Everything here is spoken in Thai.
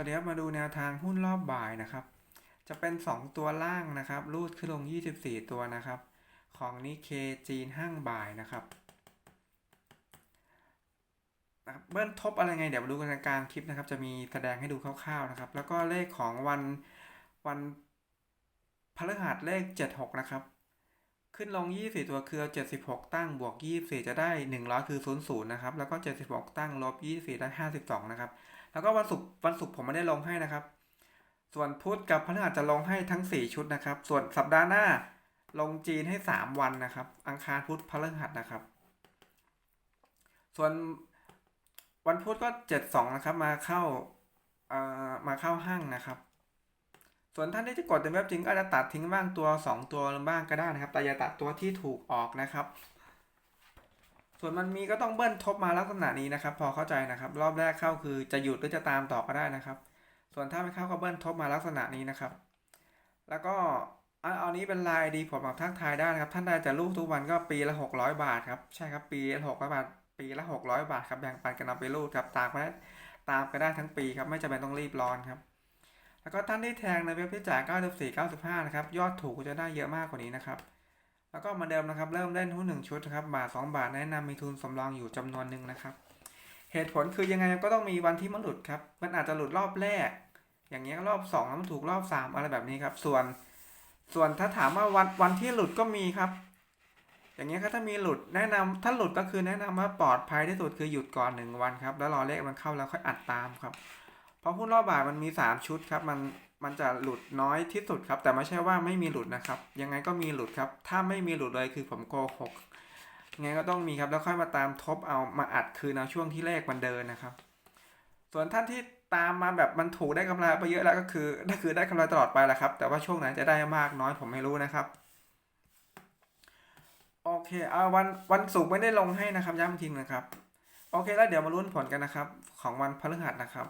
วัสดีครับมาดูแนวทางหุ้นรอบบ่ายนะครับ จะเป็น 2 ตัวล่างนะครับรูดขึ้นลง 24 ตัวนะครับ ของนิเคจีนห้างบ่ายนะครับนะครับเบิ้ลทบอะไรไงเดี๋ยวมาดูกันกลางคลิปนะครับ จะมีแสดงให้ดูคร่าวๆนะครับ แล้วก็เลขของวันวันพฤหัสเลข 76 นะครับ ขึ้นลง 24 ตัวคือเอา76 ตั้งบวก 24 จะได้ 100 คือ 00 นะครับ แล้วก็ 76 ตั้งลบ 24 ได้ 52 นะครับ แล้วก็วันศุกร์วันศุกร์ผมไม่ได้ลงให้นะครับ ส่วนพุธกับพฤหัสจะลงให้ทั้ง 4 ชุดนะครับ ส่วนสัปดาห์หน้าลงจีนให้ 3 วันนะครับ อังคารพุธพฤหัสนะครับ ส่วนวันพุธก็ 72 นะครับ มาเข้าเอ่อมาเข้าห้างนะครับ ส่วนท่านที่จะกดในเว็บจริงก็จะตัดทิ้งบ้างตัว 2 ตัวบ้างก็ได้นะครับ แต่อย่าตัดตัวที่ถูกออกนะครับ ส่วนมันมีก็ต้องเบิ้ลทบมาลักษณะนี้นะครับ พอเข้าใจนะครับ รอบแรกเข้าคือจะหยุดหรือจะตามต่อก็ได้นะครับ ส่วนถ้าไม่เข้าก็เบิ้ลทบมาลักษณะนี้นะครับ แล้วก็อันเอานี้เป็นลายดีผมแบบทักทายได้นะครับ ท่านใดจะลูกทุกวันก็ปีละ 600 บาทครับใช่ครับปีละ600บาท ปีละ 600 บาทครับแบ่งปันกันเอาไปรูดครับตามก็ได้ตามก็ได้ทั้งปีครับไม่จำเป็นต้องรีบร้อนครับ แล้วก็ท่านที่แทงในเว็บที่จ่าย94 95นะครับยอดถูกก็จะได้เยอะมากกว่านี้นะครับแล้วก็มาเดิมนะครับเริ่มเล่นหุ้นหนึ่งชุดนะครับบาท 2 บาทแนะนำมีทุนสำรองอยู่จำนวนหนึ่งนะครับ เหตุผลคือยังไงก็ต้องมีวันที่มันหลุดครับมันอาจจะหลุดรอบแรก อย่างเงี้ยรอบ2แล้วมันถูกรอบ 3 อะไรแบบนี้ครับ ส่วน ส่วนถ้าถามว่าวันวันที่หลุดก็มีครับ อย่างเงี้ยถ้ามีหลุดแนะนำถ้าหลุดก็คือแนะนำว่าปลอดภัยที่สุดคือหยุดก่อนหนึ่งวันครับแล้วรอเลขมันเข้าแล้วค่อยอัดตามครับ เพราะหุ้นรอบบ่ายมันมี 3 ชุดครับ มันมันจะหลุดน้อยที่สุดครับ แต่ไม่ใช่ว่าไม่มีหลุดนะครับ ยังไงก็มีหลุดครับ ถ้าไม่มีหลุดเลยคือผมโกหกยังไงก็ต้องมีครับแล้วค่อยมาตามทบเอามาอัดคืนเอาช่วงที่เลขมันเดินนะครับ ส่วนท่านที่ตามมาแบบมันถูกได้กำไรไปเยอะแล้วก็คือก็คือได้กำไรตลอดไปแหละครับ แต่ว่าช่วงไหนจะได้มากน้อยผมไม่รู้นะครับโอเคเอาวันวันศุกร์ไม่ได้ลงให้นะครับย้ำอีกทีนะครับ โอเคแล้วเดี๋ยวมาลุ้นผลกันนะครับ ของวันพฤหัสนะครับ